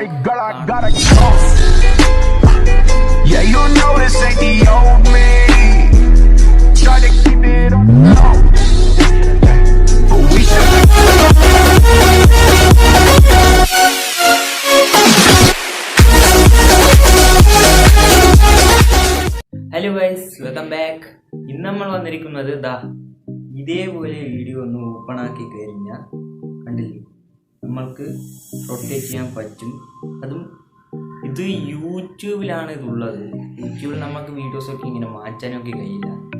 Alright, girl, I gotta go. Yeah, you know this ain't the old me. Try to keep it low. But we should. Hello guys welcome back ഇന്ന് നമ്മൾ വന്നിരിക്കുന്നത് ദാ ഇതേപോലെ video ഒന്ന് open ആക്കി കഴിഞ്ഞാൽ കണ്ടില്ലേ നമ്മൾക്ക് റൊട്ടേറ്റ് ചെയ്യാൻ പറ്റും. അതും ഇത് യൂട്യൂബിലാണ് ഇതുള്ളത്. യൂട്യൂബിൽ നമുക്ക് വീഡിയോസൊക്കെ ഇങ്ങനെ മാറ്റാനൊക്കെ കഴിയില്ല.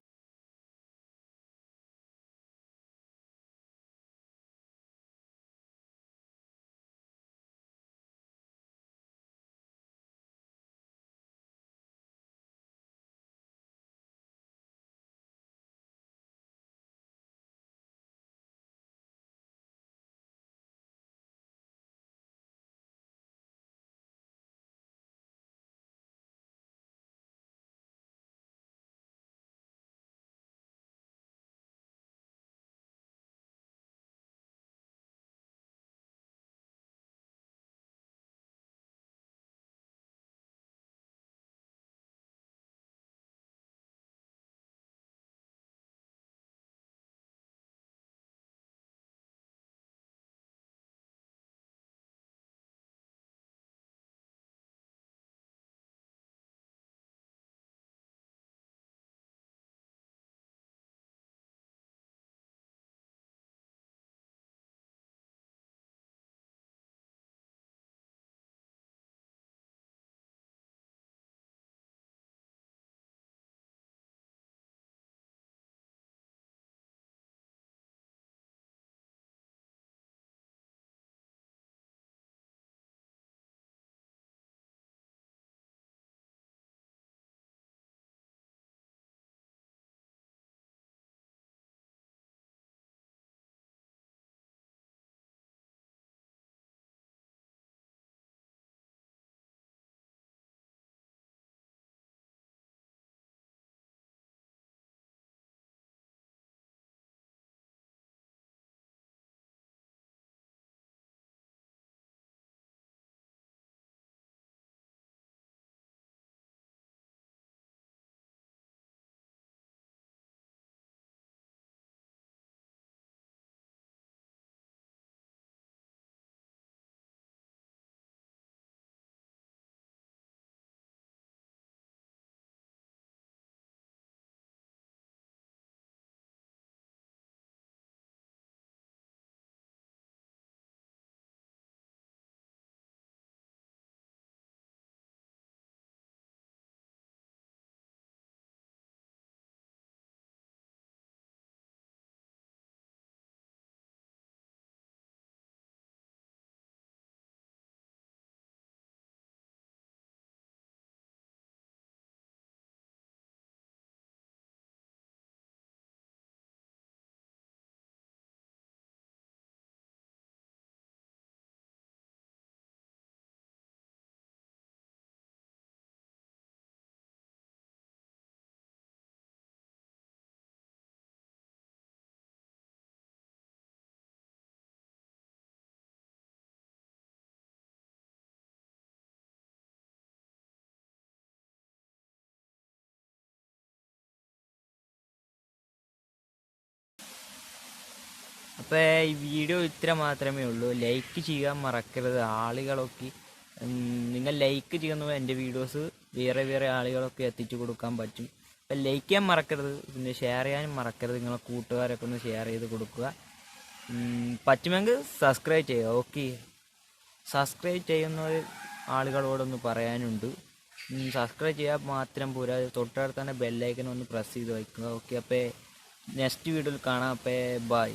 അപ്പോൾ ഈ വീഡിയോ ഇത്ര മാത്രമേ ഉള്ളൂ. ലൈക്ക് ചെയ്യാൻ മറക്കരുത്. ആളുകളൊക്കെ നിങ്ങൾ ലൈക്ക് ചെയ്യുന്ന എന്റെ വീഡിയോസ് വേറെ വേറെ ആളുകളൊക്കെ എത്തിച്ചു കൊടുക്കാൻ പറ്റും. അപ്പം ലൈക്ക് ചെയ്യാൻ മറക്കരുത്. പിന്നെ ഷെയർ ചെയ്യാനും മറക്കരുത്. നിങ്ങളെ കൂട്ടുകാരൊക്കെ ഒന്ന് ഷെയർ ചെയ്ത് കൊടുക്കുക. പറ്റുമെങ്കിൽ സബ്സ്ക്രൈബ് ചെയ്യുക. ഓക്കെ സബ്സ്ക്രൈബ് ചെയ്യുന്ന ആളുകളോടൊന്ന് പറയാനുണ്ട്. സബ്സ്ക്രൈബ് ചെയ്യാൻ മാത്രം പോരാ. തൊട്ടടുത്ത് തന്നെ ബെല്ലൈക്കൻ ഒന്ന് പ്രസ് ചെയ്ത് വയ്ക്കുക. ഓക്കെ അപ്പോൾ നെക്സ്റ്റ് വീഡിയോയിൽ കാണാം. അപ്പോൾ ബൈ